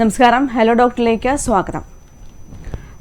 നമസ്കാരം. ഹലോ ഡോക്ടറിലേക്ക് സ്വാഗതം.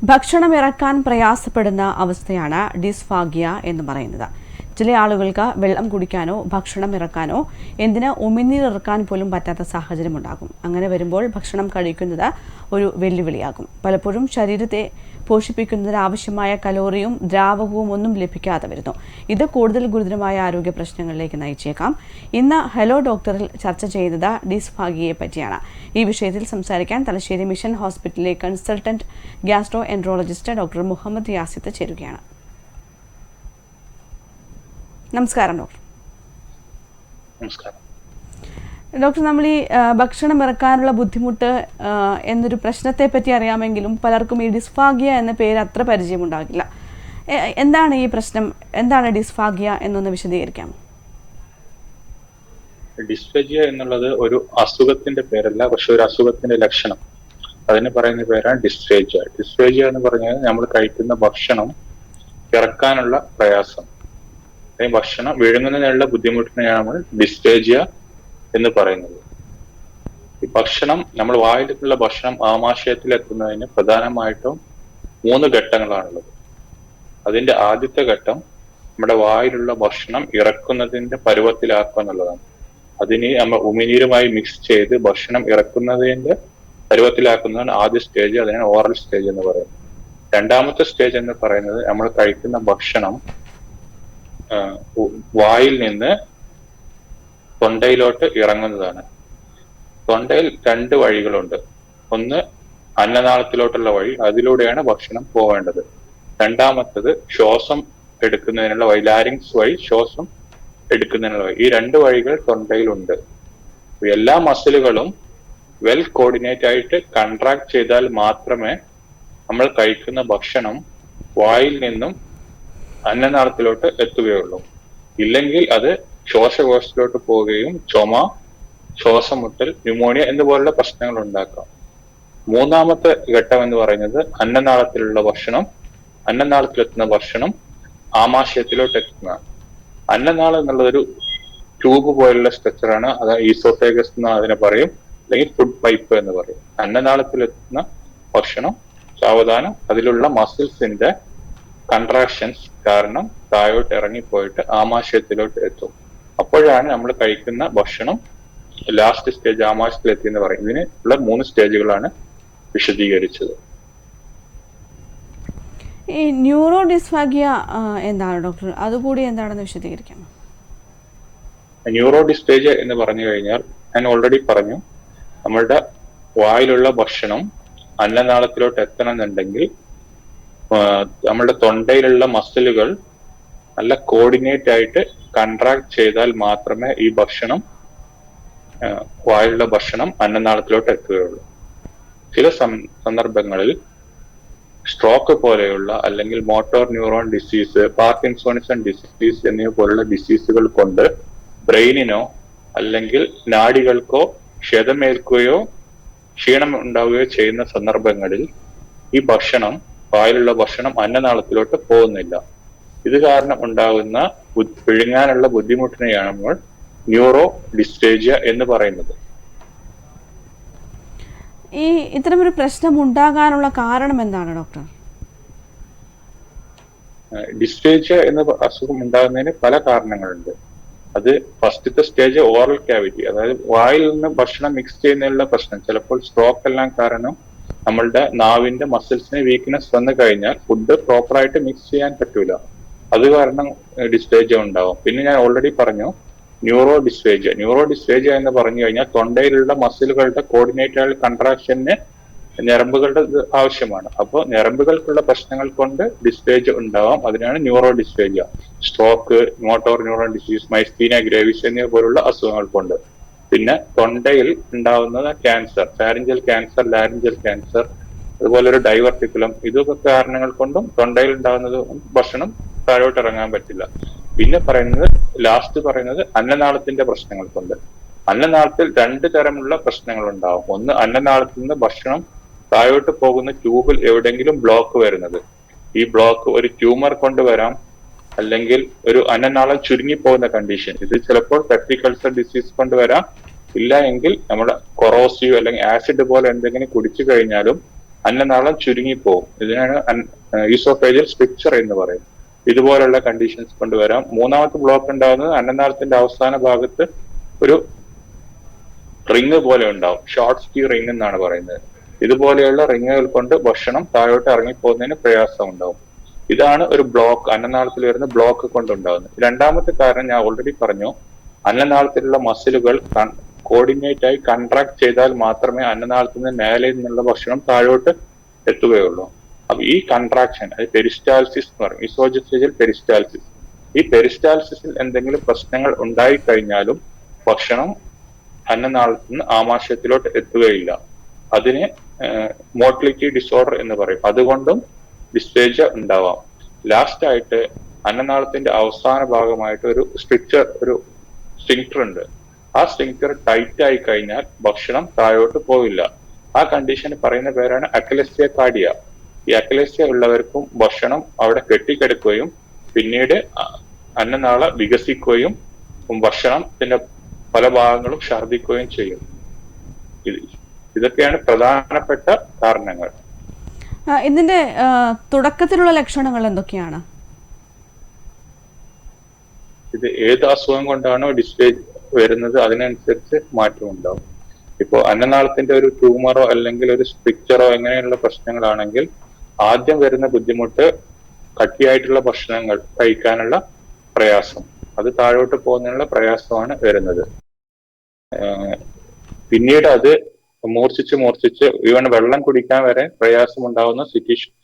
ഭക്ഷണം ഇറക്കാൻ പ്രയാസപ്പെടുന്ന അവസ്ഥയാണ് ഡിസ്ഫാഗിയ എന്ന് പറയുന്നത്. ചില ആളുകൾക്ക് വെള്ളം കുടിക്കാനോ ഭക്ഷണം ഇറക്കാനോ എന്തിന് ഉമിനീർ ഇറക്കാൻ പോലും പറ്റാത്ത സാഹചര്യം ഉണ്ടാകും അങ്ങനെ വരുമ്പോൾ ഭക്ഷണം കഴിക്കുന്നത് ഒരു വെല്ലുവിളിയാകും. പലപ്പോഴും ശരീരത്തെ പോഷിപ്പിക്കുന്നതിന് ആവശ്യമായ കലോറിയും ദ്രാവകവും ഒന്നും ലഭിക്കാതെ വരുന്നു. ഇത് കൂടുതൽ ഗുരുതരമായ ആരോഗ്യ പ്രശ്നങ്ങളിലേക്ക് നയിച്ചേക്കാം. ഇന്ന് ഹലോ ഡോക്ടറിൽ ചർച്ച ചെയ്യുന്നത് ഡിസ്ഫാഗിയെ പറ്റിയാണ്. ഈ വിഷയത്തിൽ സംസാരിക്കാൻ തലശ്ശേരി മിഷൻ ഹോസ്പിറ്റലിലെ consultant gastroenterologist doctor Muhammad Yasith ചേരുകയാണ്. നമസ്കാരം ഡോക്ടർ. നമസ്കാരം. ഡോക്ടർ നമ്മൾ ഈ ഭക്ഷണം ഇറക്കാനുള്ള ബുദ്ധിമുട്ട് എന്നൊരു പ്രശ്നത്തെ പറ്റി അറിയാമെങ്കിലും പലർക്കും ഈ ഡിസ്ഫാഗിയ എന്ന പേര് അത്ര പരിചയമുണ്ടാകില്ല. എന്താണ് ഈ പ്രശ്നം? എന്താണ് ഡിസ്ഫാഗിയ എന്നൊന്ന് വിശദീകരിക്കാം ഡിസ്ഫാഗിയ എന്നുള്ളത് ഒരു അസുഖത്തിന്റെ പേരല്ല പക്ഷെ ഒരു അസുഖത്തിന്റെ ലക്ഷണം. അതിന് പറയുന്ന പേരാണ് ഡിസ്ഫേജിയ ഡിസ്ഫേജിയ എന്ന് പറഞ്ഞാൽ നമ്മൾ കഴിക്കുന്ന ഭക്ഷണം ഇറക്കാനുള്ള പ്രയാസം. അല്ലെങ്കിൽ ഭക്ഷണം വിഴുങ്ങുന്നതിനുള്ള ബുദ്ധിമുട്ടിനെയാണ് നമ്മൾ എന്ന് പറയുന്നത്. ഈ ഭക്ഷണം നമ്മൾ വായിലുള്ള ഭക്ഷണം ആമാശയത്തിൽ എത്തുന്നതിന് പ്രധാനമായിട്ടും മൂന്ന് ഘട്ടങ്ങളാണുള്ളത്. അതിന്റെ ആദ്യത്തെ ഘട്ടം നമ്മുടെ വായിലുള്ള ഭക്ഷണം ഇറക്കുന്നതിന്റെ പരുവത്തിലാക്കുക എന്നുള്ളതാണ്. അതിന് നമ്മൾ ഉമിനീരുമായി മിക്സ് ചെയ്ത് ഭക്ഷണം ഇറക്കുന്നതിന്റെ പരുവത്തിലാക്കുന്നതാണ് ആദ്യ സ്റ്റേജ് അതിനാണ് ഓറൽ സ്റ്റേജ് എന്ന് പറയുന്നത്. രണ്ടാമത്തെ സ്റ്റേജ് എന്ന് പറയുന്നത് നമ്മൾ കഴിക്കുന്ന ഭക്ഷണം വായിൽ നിന്ന് തൊണ്ടയിലോട്ട് ഇറങ്ങുന്നതാണ്. തൊണ്ടയിൽ രണ്ട് വഴികളുണ്ട്. ഒന്ന് അന്നനാളത്തിലോട്ടുള്ള വഴി അതിലൂടെയാണ് ഭക്ഷണം പോവേണ്ടത്. രണ്ടാമത്തത് ശ്വാസം എടുക്കുന്നതിനുള്ള വഴി ലാരിങ്സ് വഴി ശ്വാസം എടുക്കുന്നതിനുള്ള വഴി. ഈ രണ്ട് വഴികൾ തൊണ്ടയിലുണ്ട്. എല്ലാ മസിലുകളും വെൽ കോർഡിനേറ്റ് ആയിട്ട് കൺട്രാക്ട് ചെയ്താൽ മാത്രമേ നമ്മൾ കഴിക്കുന്ന ഭക്ഷണം വായിൽ നിന്നും അന്നനാളത്തിലോട്ട് എത്തുകയുള്ളൂ. ഇല്ലെങ്കിൽ അത് ശ്വാസകോശത്തിലോട്ട് പോവുകയും ചുമ ശ്വാസം മുട്ടൽ ന്യൂമോണിയ എന്നുപോലുള്ള പ്രശ്നങ്ങൾ ഉണ്ടാക്കാം. മൂന്നാമത്തെ ഘട്ടം എന്ന് പറയുന്നത് അന്നനാളത്തിലുള്ള ഭക്ഷണം അന്നനാളത്തിലെത്തുന്ന ഭക്ഷണം ആമാശയത്തിലോട്ട് എത്തുന്ന. അന്നനാളം എന്നുള്ളതൊരു ട്യൂബ് പോലുള്ള സ്ട്രക്ചറാണ് അത് ഈസോഫേഗസ് എന്ന് അതിനെ പറയും. അല്ലെങ്കിൽ ഫുഡ് പൈപ്പ് എന്ന് പറയും. അന്നനാളത്തിലെത്തുന്ന ഭക്ഷണം സാവധാനം അതിലുള്ള മസിൽസിന്റെ കൺട്രാക്ഷൻസ് കാരണം താഴോട്ട് ഇറങ്ങിപ്പോയിട്ട് ആമാശയത്തിലോട്ട് എത്തും. അപ്പോഴാണ് നമ്മൾ കഴിക്കുന്ന ഭക്ഷണം ലാസ്റ്റ് സ്റ്റേജ് ആമാശയത്തിൽ എത്തി എന്ന് പറയും. ഇതിന് ഉള്ള മൂന്ന് സ്റ്റേജുകളാണ് വിശദീകരിച്ചത്. ഈ ന്യൂറോ ഡിസ്ഫാഗിയ എന്താണ് ഡോക്ടർ അതുകൂടി എന്താണെന്ന് വിശദീകരിക്കാം ന്യൂറോ ഡിസ്റ്റേജ് എന്ന് പറഞ്ഞു കഴിഞ്ഞാൽ ഞാൻ ഓൾറെഡി പറഞ്ഞു നമ്മളുടെ വായിലുള്ള ഭക്ഷണം അന്നനാളത്തിലോട്ട് എത്തണമെന്നുണ്ടെങ്കിൽ ആ, നമ്മളുടെ തൊണ്ടയിലുള്ള മസിലുകൾ നല്ല കോർഡിനേറ്റ് ആയിട്ട് കൺട്രാക്ട് ചെയ്താൽ മാത്രമേ ഈ ഭക്ഷണം വായുള്ള ഭക്ഷണം അന്നനാളത്തിലോട്ട് എത്തുകയുള്ളൂ. ചില സന്ദർഭങ്ങളിൽ സ്ട്രോക്ക് പോലെയുള്ള അല്ലെങ്കിൽ motor neuron disease parkinsonism disease എന്നിവ പോലുള്ള ഡിസീസുകൾ കൊണ്ട് ബ്രെയിനിനോ അല്ലെങ്കിൽ നാഡികൾക്കോ ക്ഷതമേൽക്കുകയോ ക്ഷീണം ഉണ്ടാവുകയോ ചെയ്യുന്ന സന്ദർഭങ്ങളിൽ ഈ ഭക്ഷണം വായിലുള്ള ഭക്ഷണം അന്നനാളത്തിലോട്ട് പോകുന്നില്ല. ഇത് കാരണം ഉണ്ടാകുന്ന പിഴുങ്ങാനുള്ള വിഴുങ്ങാനുള്ള ബുദ്ധിമുട്ടിനെയാണ് നമ്മൾ ന്യൂറോ ഡിസ്റ്റേജിയ എന്ന് പറയുന്നത്. ഈ ഇത്തരമൊരു പ്രശ്നം ഉണ്ടാകാനുള്ള കാരണം എന്താണ് ഡോക്ടർ? ഡിസ്റ്റേജ് എന്ന അസുഖം ഉണ്ടാകുന്നതിന് പല കാരണങ്ങളുണ്ട്. അത് ഫസ്റ്റത്തെ സ്റ്റേജ് ഓറൽ ക്യാവിറ്റി അതായത് വായിൽ നിന്ന് ഭക്ഷണം മിക്സ് ചെയ്യുന്നതിനുള്ള പ്രശ്നം. ചിലപ്പോൾ സ്ട്രോക്ക് എല്ലാം കാരണം നമ്മളുടെ നാവിന്റെ മസിൽസിന് വീക്ക്നെസ് വന്നു കഴിഞ്ഞാൽ ഫുഡ് പ്രോപ്പറായിട്ട് മിക്സ് ചെയ്യാൻ പറ്റൂല. അത് കാരണം ഡിസ്റ്റേജ് ഉണ്ടാവും. പിന്നെ ഞാൻ ഓൾറെഡി പറഞ്ഞു ന്യൂറോ ഡിസ്ഫേജ ന്യൂറോ ഡിസ്ഫേജ എന്ന് പറഞ്ഞു കഴിഞ്ഞാൽ തൊണ്ടയിലുള്ള മസിലുകളുടെ കോർഡിനേറ്റഡ് കൺട്രാക്ഷന് ഞരമ്പുകളുടെ ആവശ്യമാണ്. അപ്പോൾ ഞരമ്പുകൾക്കുള്ള പ്രശ്നങ്ങൾ കൊണ്ട് ഡിസ്റ്റേജ് ഉണ്ടാവാം. അതിനാണ് neuro ഡിസ്റ്റേജ് stroke motor neuron disease myasthenia gravis എന്നിവ പോലുള്ള അസുഖങ്ങൾ കൊണ്ട്. പിന്നെ തൊണ്ടയിൽ ഉണ്ടാവുന്ന cancer pharyngeal cancer laryngeal cancer അതുപോലെ ഒരു ഡൈവർട്ടിക്കുലം ഇതൊക്കെ കാരണങ്ങൾ കൊണ്ടും തൊണ്ടയിൽ ഉണ്ടാകുന്നത് ഭക്ഷണം താഴോട്ട് ഇറങ്ങാൻ പറ്റില്ല. പിന്നെ പറയുന്നത് ലാസ്റ്റ് പറയുന്നത് അന്നനാളത്തിന്റെ പ്രശ്നങ്ങൾ കൊണ്ട്. അന്നനാളത്തിൽ രണ്ട് തരമുള്ള പ്രശ്നങ്ങൾ ഉണ്ടാവും. ഒന്ന് അന്നനാളത്തിൽ നിന്ന് ഭക്ഷണം താഴോട്ട് പോകുന്ന ട്യൂബിൽ എവിടെയെങ്കിലും ബ്ലോക്ക് വരുന്നത്. ഈ ബ്ലോക്ക് ഒരു ട്യൂമർ കൊണ്ട് വരാം. അല്ലെങ്കിൽ ഒരു അന്നനാളം ചുരുങ്ങിപ്പോകുന്ന കണ്ടീഷൻ ഇത് ചിലപ്പോൾ പെപ്റ്റിക്കൾസർ ഡിസീസ് കൊണ്ട് വരാം. ഇല്ല എങ്കിൽ നമ്മുടെ കൊറോസീവ് അല്ലെങ്കിൽ ആസിഡ് പോലെ എന്തെങ്കിലും കുടിച്ചു കഴിഞ്ഞാലും അന്നനാളം ചുരുങ്ങി പോകും ഇതിനാണ് ഈസോഫേജിയൽ സ്ട്രിക്ചർ എന്ന് പറയും ഇതുപോലുള്ള കണ്ടീഷൻസ് കൊണ്ടുവരാം മൂന്നാമത്തെ ബ്ലോക്ക് ഉണ്ടാകുന്നത് അന്നനാളത്തിന്റെ അവസാന ഭാഗത്ത് ഒരു റിങ് പോലെ ഉണ്ടാവും. ഷോർട്ട് സ്കീ റിങ് എന്നാണ് പറയുന്നത്. ഇതുപോലെയുള്ള റിങ്ങുകൾ കൊണ്ട് ഭക്ഷണം താഴോട്ട് ഇറങ്ങിപ്പോകുന്നതിന് പ്രയാസം ഉണ്ടാവും ഇതാണ് ഒരു ബ്ലോക്ക് അന്നനാളത്തിൽ വരുന്ന ബ്ലോക്ക് കൊണ്ടുണ്ടാകുന്നത്. രണ്ടാമത്തെ കാരണം ഞാൻ ഓൾറെഡി പറഞ്ഞു അന്നനാളത്തിലുള്ള മസിലുകൾ കോർഡിനേറ്റ് ആയി കൺട്രാക്ട് ചെയ്താൽ മാത്രമേ അന്നനാളത്തിൽ നിന്ന് മേലെ നിന്നുള്ള ഭക്ഷണം താഴോട്ട് എത്തുകയുള്ളൂ. അപ്പൊ ഈ കൺട്രാക്ഷൻ അത് പെരിസ്റ്റാൽസിസ് എന്ന് പറയും. ഇസോജസ്റ്റേജിൽ പെരിസ്റ്റാൽസിസ് ഈ പെരിസ്റ്റാൽസിസിൽ എന്തെങ്കിലും പ്രശ്നങ്ങൾ ഉണ്ടായി കഴിഞ്ഞാലും ഭക്ഷണം അന്നനാളത്തിൽ നിന്ന് ആമാശയത്തിലോട്ട് എത്തുകയില്ല. അതിനെ മോട്ടിലിറ്റി ഡിസോർഡർ എന്ന് പറയും. അതുകൊണ്ടും ഡിസ്പേജ ഉണ്ടാവാം. ലാസ്റ്റ് ആയിട്ട് അന്നനാളത്തിന്റെ അവസാന ഭാഗമായിട്ട് ഒരു സ്ട്രിക്ചർ ഒരു സ്റ്റിങ്ക്ടർ ഉണ്ട്. ആ സ്റ്റിങ്ക്ടർ ടൈറ്റ് ആയി കഴിഞ്ഞാൽ ഭക്ഷണം താഴോട്ട് പോവില്ല. ആ കണ്ടീഷൻ പറയുന്ന പേരാണ് അക്കലസ്യ കാഡിയ ഈ അക്കലസ്യ ഉള്ളവർക്കും ഭക്ഷണം അവിടെ കെട്ടിക്കിടക്കുകയും പിന്നീട് അന്നനാള വികസിക്കുകയും ഭക്ഷണത്തിന്റെ പല ഭാഗങ്ങളും ഛർദിക്കുകയും ചെയ്യും. ഇത് ഇതൊക്കെയാണ് പ്രധാനപ്പെട്ട കാരണങ്ങൾ. ഇതിന്റെ തുടക്കത്തിലുള്ള ലക്ഷണങ്ങൾ എന്തൊക്കെയാണ്? ഇത് ഏത് അസുഖം കൊണ്ടാണോ ഡിസ്ചേഞ്ച് വരുന്നത് അതിനനുസരിച്ച് മാറ്റം ഉണ്ടാവും. ഇപ്പോ അന്നനാളത്തിന്റെ ഒരു ട്യൂമറോ അല്ലെങ്കിൽ ഒരു സ്ട്രിക്ചറോ എങ്ങനെയുള്ള പ്രശ്നങ്ങളാണെങ്കിൽ ആദ്യം വരുന്ന ബുദ്ധിമുട്ട് കട്ടിയായിട്ടുള്ള ഭക്ഷണങ്ങൾ കഴിക്കാനുള്ള പ്രയാസം. അത് താഴോട്ട് പോകുന്നതിനുള്ള പ്രയാസമാണ് വരുന്നത്. പിന്നീട് അത് മൂർച്ഛിച്ച് മൂർച്ഛിച്ച് ഈവൻ വെള്ളം കുടിക്കാൻ വരെ പ്രയാസം ഉണ്ടാവുന്ന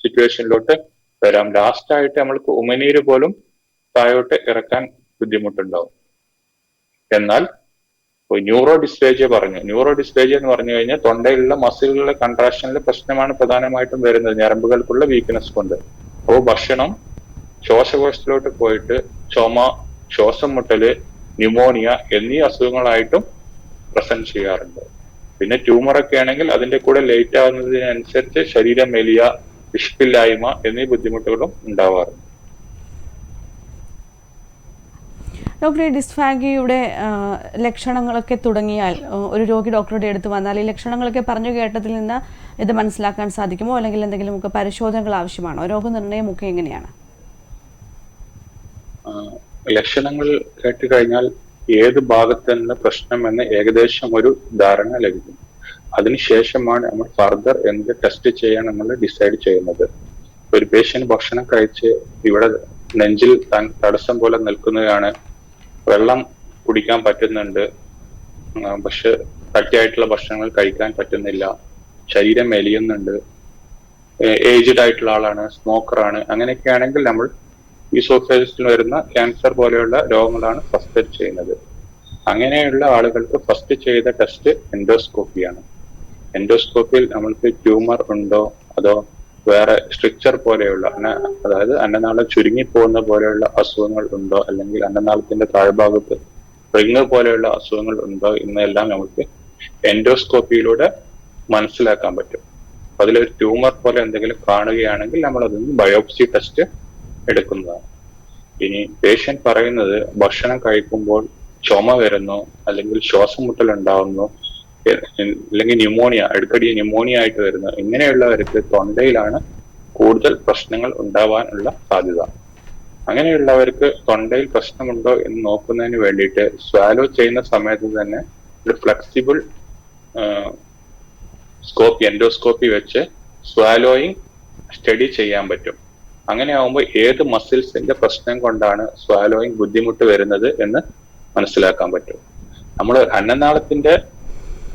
സിറ്റുവേഷനിലോട്ട് വരാം. ലാസ്റ്റ് ആയിട്ട് നമ്മൾക്ക് ഉമനീര് പോലും താഴോട്ട് ഇറക്കാൻ ബുദ്ധിമുട്ടുണ്ടാവും. എന്നാൽ ന്യൂറോ ഡിസ്പ്ലേജിയ പറഞ്ഞു. ന്യൂറോ ഡിസ്പ്ലേജിയ എന്ന് പറഞ്ഞു കഴിഞ്ഞാൽ തൊണ്ടയിലുള്ള മസിലുകളുടെ കൺട്രാക്ഷനിലെ പ്രശ്നമാണ് പ്രധാനമായിട്ടും വരുന്നത്. ഞരമ്പുകൾക്കുള്ള വീക്ക്നെസ് കൊണ്ട്. അപ്പോൾ ഭക്ഷണം ശ്വാസകോശത്തിലോട്ട് പോയിട്ട് ചുമ ശ്വാസം മുട്ടൽ ന്യൂമോണിയ എന്നീ അസുഖങ്ങളായിട്ടും പ്രസന്റ് ചെയ്യാറുണ്ട്. പിന്നെ ട്യൂമർ ഒക്കെ ആണെങ്കിൽ അതിന്റെ കൂടെ ലേറ്റ് ആവുന്നതിനനുസരിച്ച് ശരീരം എലിയ വിഷ്പില്ലായ്മ എന്നീ ബുദ്ധിമുട്ടുകളും ഉണ്ടാവാറുണ്ട്. ഡോക്ടർ ഈ ഡിസ്ഫാഗിയുടെ ലക്ഷണങ്ങളൊക്കെ തുടങ്ങിയാൽ ഒരു രോഗി ഡോക്ടറുടെ അടുത്ത് വന്നാൽ ഈ ലക്ഷണങ്ങളൊക്കെ പറഞ്ഞു കേട്ടതിൽ നിന്ന് ഇത് മനസ്സിലാക്കാൻ സാധിക്കുമോ? അല്ലെങ്കിൽ എന്തെങ്കിലുമൊക്കെ പരിശോധനകൾ ആവശ്യമാണോ? രോഗനിർണയം ഒക്കെ എങ്ങനെയാണ്? ലക്ഷണങ്ങൾ കേട്ട് കഴിഞ്ഞാൽ ഏത് ഭാഗത്ത് നിന്ന് പ്രശ്നമെന്ന് ഏകദേശം ഒരു ധാരണ ലഭിക്കും അതിനുശേഷമാണ് നമ്മൾ ഫർദർ എന്ത് ടെസ്റ്റ് ചെയ്യാൻ നമ്മൾ ഡിസൈഡ് ചെയ്യുന്നത്. ഒരു പേഷ്യന്റ് ഭക്ഷണം കഴിച്ച് ഇവിടെ നെഞ്ചിൽ തടസ്സം പോലെ നിൽക്കുന്നതാണ്. വെള്ളം കുടിക്കാൻ പറ്റുന്നുണ്ട്. പക്ഷെ കട്ടിയായിട്ടുള്ള ഭക്ഷണങ്ങൾ കഴിക്കാൻ പറ്റുന്നില്ല. ശരീരം മെലിയുന്നുണ്ട്. ഏജ്ഡ് ആയിട്ടുള്ള ആളാണ് സ്മോക്കറാണ് അങ്ങനെയൊക്കെ ആണെങ്കിൽ നമ്മൾ ഈസോഫേസിൽ വരുന്ന ക്യാൻസർ പോലെയുള്ള രോഗങ്ങളാണ് ഫസ്റ്റ് ചെയ്യുന്നത്. അങ്ങനെയുള്ള ആളുകൾക്ക് ഫസ്റ്റ് ചെയ്ത ടെസ്റ്റ് എൻഡോസ്കോപ്പിയാണ് എൻഡോസ്കോപ്പിയിൽ നമ്മൾക്ക് ട്യൂമർ ഉണ്ടോ അതോ വേറെ സ്ട്രിക്ചർ പോലെയുള്ള അതായത് അന്നനാളം ചുരുങ്ങിപ്പോകുന്ന പോലെയുള്ള അസുഖങ്ങൾ ഉണ്ടോ അല്ലെങ്കിൽ അന്നനാളത്തിന്റെ താഴ്ഭാഗത്ത് റിങ് പോലെയുള്ള അസുഖങ്ങൾ ഉണ്ടോ എന്നെല്ലാം നമുക്ക് എൻഡോസ്കോപ്പിയിലൂടെ മനസ്സിലാക്കാൻ പറ്റും. അതിലൊരു ട്യൂമർ പോലെ എന്തെങ്കിലും കാണുകയാണെങ്കിൽ നമ്മൾ അതിന് ബയോപ്സി ടെസ്റ്റ് എടുക്കുന്നതാണ്. ഇനി പേഷ്യന്റ് പറയുന്നത് ഭക്ഷണം കഴിക്കുമ്പോൾ ചുമ വരുന്നു അല്ലെങ്കിൽ ശ്വാസം മുട്ടൽ ഉണ്ടാവുന്നു അല്ലെങ്കിൽ ന്യൂമോണിയ അടുക്കടി ന്യൂമോണിയ ആയിട്ട് വരുന്നു. ഇങ്ങനെയുള്ളവർക്ക് തൊണ്ടയിലാണ് കൂടുതൽ പ്രശ്നങ്ങൾ ഉണ്ടാവാനുള്ള സാധ്യത. അങ്ങനെയുള്ളവർക്ക് തൊണ്ടയിൽ പ്രശ്നമുണ്ടോ എന്ന് നോക്കുന്നതിന് വേണ്ടിയിട്ട് സ്വാലോ ചെയ്യുന്ന സമയത്ത് തന്നെ ഒരു ഫ്ലെക്സിബിൾ സ്കോപ്പ് എൻഡോസ്കോപ്പി വെച്ച് സ്വാലോയിങ് സ്റ്റഡി ചെയ്യാൻ പറ്റും. അങ്ങനെ ആവുമ്പോൾ ഏത് മസിൽസിന്റെ പ്രശ്നം കൊണ്ടാണ് സ്വാലോയിങ് ബുദ്ധിമുട്ട് വരുന്നത് എന്ന് മനസ്സിലാക്കാൻ പറ്റും. നമ്മൾ അന്നനാളത്തിന്റെ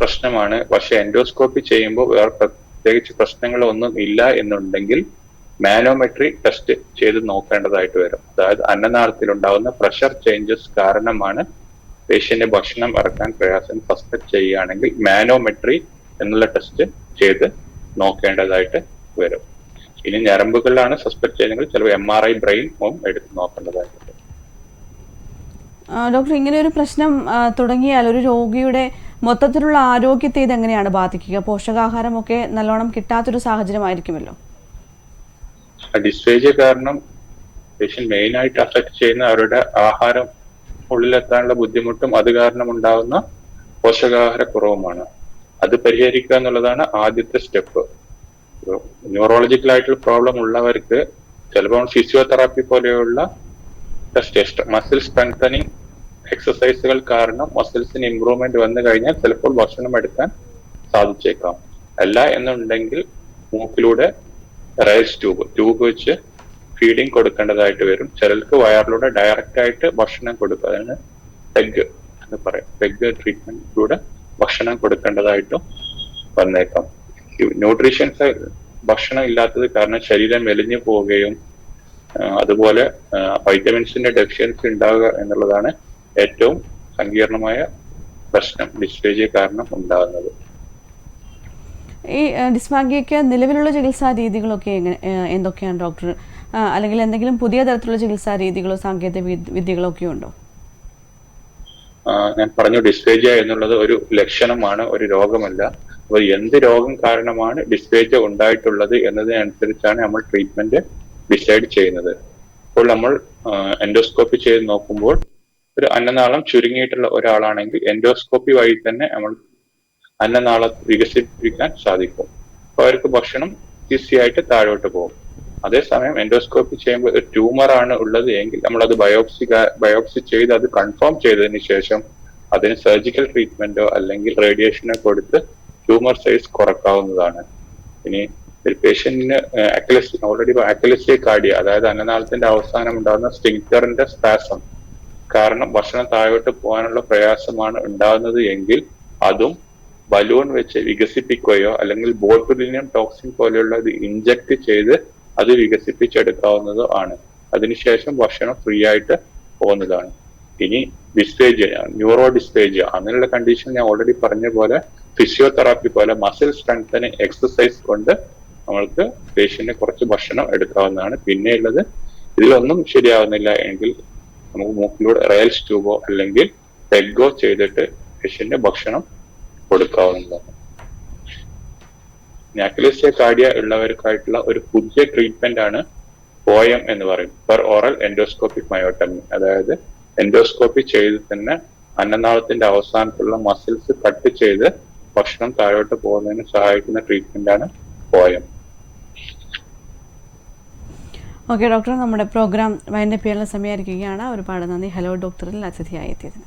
പ്രശ്നമാണ്. പക്ഷെ എൻഡോസ്കോപ്പി ചെയ്യുമ്പോൾ വേറെ പ്രത്യേകിച്ച് പ്രശ്നങ്ങളൊന്നും ഇല്ല എന്നുണ്ടെങ്കിൽ മാനോമെട്രി ടെസ്റ്റ് ചെയ്ത് നോക്കേണ്ടതായിട്ട് വരും. അതായത് അന്നനാളത്തിൽ ഉണ്ടാകുന്ന പ്രഷർ ചേഞ്ചസ് കാരണമാണ് പേഷ്യന്റ് ഭക്ഷണം ഇറക്കാൻ പ്രയാസം സസ്പെക്ട് ചെയ്യുകയാണെങ്കിൽ മാനോമെട്രി എന്നുള്ള ടെസ്റ്റ് ചെയ്ത് നോക്കേണ്ടതായിട്ട് വരും. ഇനി ഞരമ്പുകളിലാണ് സസ്പെക്ട് ചെയ്യുന്നത് ചിലപ്പോൾ എം ആർ ഐ ബ്രെയിൻ എടുത്ത് നോക്കേണ്ടതായിട്ടുണ്ട് ഡോക്ടർ ഇങ്ങനെ ഒരു പ്രശ്നം തുടങ്ങിയാൽ ഒരു രോഗിയുടെ മൊത്തത്തിലുള്ള ആരോഗ്യത്തെ ഇത് എങ്ങനെയാണ് ബാധിക്കുക? പോഷകാഹാരമൊക്കെ നല്ലോണം കിട്ടാത്തൊരു സാഹചര്യമായിരിക്കുമല്ലോ. ഡിസ്ഫേജിയ കാരണം പേഷ്യന്റ് മെയിൻ ആയിട്ട് അഫക്ട് ചെയ്യുന്ന അവരുടെ ആഹാരം ഉള്ളിലെത്താനുള്ള ബുദ്ധിമുട്ടും അത് കാരണം ഉണ്ടാകുന്ന പോഷകാഹാര കുറവുമാണ് അത് പരിഹരിക്കുക എന്നുള്ളതാണ് ആദ്യത്തെ സ്റ്റെപ്പ് ന്യൂറോളജിക്കൽ ആയിട്ടുള്ള പ്രോബ്ലം ഉള്ളവർക്ക് ചിലപ്പോൾ ഫിസിയോതെറാപ്പി പോലെയുള്ള ടെസ്റ്റ് മസിൽ സ്ട്രെങ്തനിങ് എക്സസൈസുകൾ കാരണം മസിൽസിന് ഇമ്പ്രൂവ്മെന്റ് വന്നു കഴിഞ്ഞാൽ ചിലപ്പോൾ ഭക്ഷണം എടുക്കാൻ സാധിച്ചേക്കാം. അല്ല എന്നുണ്ടെങ്കിൽ മൂക്കിലൂടെ റൈസ് ട്യൂബ് ട്യൂബ് വെച്ച് ഫീഡിങ് കൊടുക്കേണ്ടതായിട്ട് വരും. ചിലർക്ക് വയറിലൂടെ ഡയറക്റ്റ് ആയിട്ട് ഭക്ഷണം കൊടുക്കുക അതാണ് പെഗ് എന്ന് പറയും. പെഗ് ട്രീറ്റ്മെന്റിലൂടെ ഭക്ഷണം കൊടുക്കേണ്ടതായിട്ടും വന്നേക്കാം. ന്യൂട്രീഷ്യൻസ് ഭക്ഷണം ഇല്ലാത്തത് കാരണം ശരീരം മെലിഞ്ഞു പോവുകയും അതുപോലെ വൈറ്റമിൻസിന്റെ ഡെഫിഷ്യൻസി ഉണ്ടാവുക എന്നുള്ളതാണ് ഏറ്റവും സങ്കീർണമായ പ്രശ്നം ഡിസ്ഫേജിയ കാരണം ഉണ്ടാകുന്നത് ഈ ഡിസ്മാഗിയയ്ക്ക് നിലവിലുള്ള ചികിത്സാ രീതികളൊക്കെ എങ്ങനെ എന്തൊക്കെയാണ് ഡോക്ടർ അല്ലെങ്കിൽ എന്തെങ്കിലും പുതിയ തരത്തിലുള്ള ചികിത്സാ രീതികളോ സാങ്കേതിക വിദ്യകളോ ഒക്കെ ഉണ്ടോ? ഞാൻ പറഞ്ഞു ഡിസ്ഫേജിയ എന്നുള്ളത് ഒരു ലക്ഷണമാണ് ഒരു രോഗമല്ല. അപ്പോൾ എന്ത് രോഗം കാരണമാണ് ഡിസ്പേജ് ഉണ്ടായിട്ടുള്ളത് എന്നതിനനുസരിച്ചാണ് നമ്മൾ ട്രീറ്റ്മെന്റ് ഡിസൈഡ് ചെയ്യുന്നത്. അപ്പോൾ നമ്മൾ എൻഡോസ്കോപ്പി ചെയ്ത് നോക്കുമ്പോൾ ഒരു അന്നനാളം ചുരുങ്ങിയിട്ടുള്ള ഒരാളാണെങ്കിൽ എൻഡോസ്കോപ്പി വഴി തന്നെ നമ്മൾ അന്നനാളം വികസിപ്പിക്കാൻ സാധിക്കും. അപ്പോൾ അവർക്ക് ഭക്ഷണം ഈസി ആയിട്ട് താഴോട്ട് പോകും. അതേസമയം എൻഡോസ്കോപ്പി ചെയ്യുമ്പോൾ ഒരു ട്യൂമർ ആണ് ഉള്ളത് എങ്കിൽ നമ്മൾ അത് ബയോപ്സി ബയോപ്സി ചെയ്ത് അത് കൺഫേം ചെയ്തതിന് ശേഷം അതിന് സർജിക്കൽ ട്രീറ്റ്മെന്റോ അല്ലെങ്കിൽ റേഡിയേഷനോ കൊടുത്ത് ട്യൂമർ സൈസ് കുറക്കാവുന്നതാണ്. ഇനി ഒരു പേഷ്യന്റിന് അക്കലസി ഓൾറെഡി അക്കലസിയ കാർഡിയ അതായത് അന്നനാളത്തിന്റെ അവസാനം ഉണ്ടാകുന്ന സ്റ്റിങ്റ്ററിന്റെ സ്പാസം കാരണം ഭക്ഷണം താഴോട്ട് പോകാനുള്ള പ്രയാസമാണ് ഉണ്ടാകുന്നത് എങ്കിൽ അതും ബലൂൺ വെച്ച് വികസിപ്പിക്കുകയോ അല്ലെങ്കിൽ ബോട്ടുലിനിയം ടോക്സിൻ പോലെയുള്ള ഇത് ഇഞ്ചക്ട് ചെയ്ത് അത് വികസിപ്പിച്ചെടുക്കാവുന്നതോ ആണ്. അതിനുശേഷം ഭക്ഷണം ഫ്രീ ആയിട്ട് പോകുന്നതാണ്. ഇനി ഡിസ്പേജ് ന്യൂറോ ഡിസ്പേജ് അങ്ങനെയുള്ള കണ്ടീഷൻ ഞാൻ ഓൾറെഡി പറഞ്ഞ പോലെ ഫിസിയോതെറാപ്പി പോലെ മസിൽ സ്ട്രെങ്തന് എക്സസൈസ് കൊണ്ട് നമ്മൾക്ക് പേഷ്യന്റിന് കുറച്ച് ഭക്ഷണം എടുക്കാവുന്നതാണ്. പിന്നെയുള്ളത് ഇതിലൊന്നും ശരിയാവുന്നില്ല എങ്കിൽ നമുക്ക് മൂക്കിലൂടെ റയൽ ട്യൂബോ അല്ലെങ്കിൽ പെഗോ ചെയ്തിട്ട് പേഷ്യന്റിന് ഭക്ഷണം കൊടുക്കാവുന്നതാണ്. നാക്കുലേസിയ കാർഡിയ ഉള്ളവർക്കായിട്ടുള്ള ഒരു പുതിയ ട്രീറ്റ്മെന്റ് ആണ് പോയം എന്ന് പറയും. പെർ ഓറൽ എൻഡോസ്കോപ്പിക് മയോട്ടമി അതായത് എൻഡോസ്കോപ്പി ചെയ്ത് തന്നെ അന്നനാളത്തിന്റെ അവസാനത്തുള്ള മസിൽസ് കട്ട് ചെയ്ത് ഭക്ഷണം താഴോട്ട് പോകുന്നതിന് സഹായിക്കുന്ന ട്രീറ്റ്മെന്റ് ആണ് പോയം. ഓക്കെ ഡോക്ടർ നമ്മുടെ പ്രോഗ്രാം വൈൻഡപ്പിയുള്ള സമയമായിരിക്കുകയാണ് ഒരുപാട് നന്ദി. ഹലോ ഡോക്ടറിൽ അതിഥിയായി എത്തിയതിന്.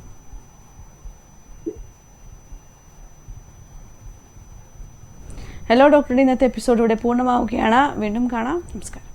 ഹലോ ഡോക്ടറുടെ ഇന്നത്തെ എപ്പിസോഡ് ഇവിടെ പൂർണമാവുകയാണ്. വീണ്ടും കാണാം. നമസ്കാരം.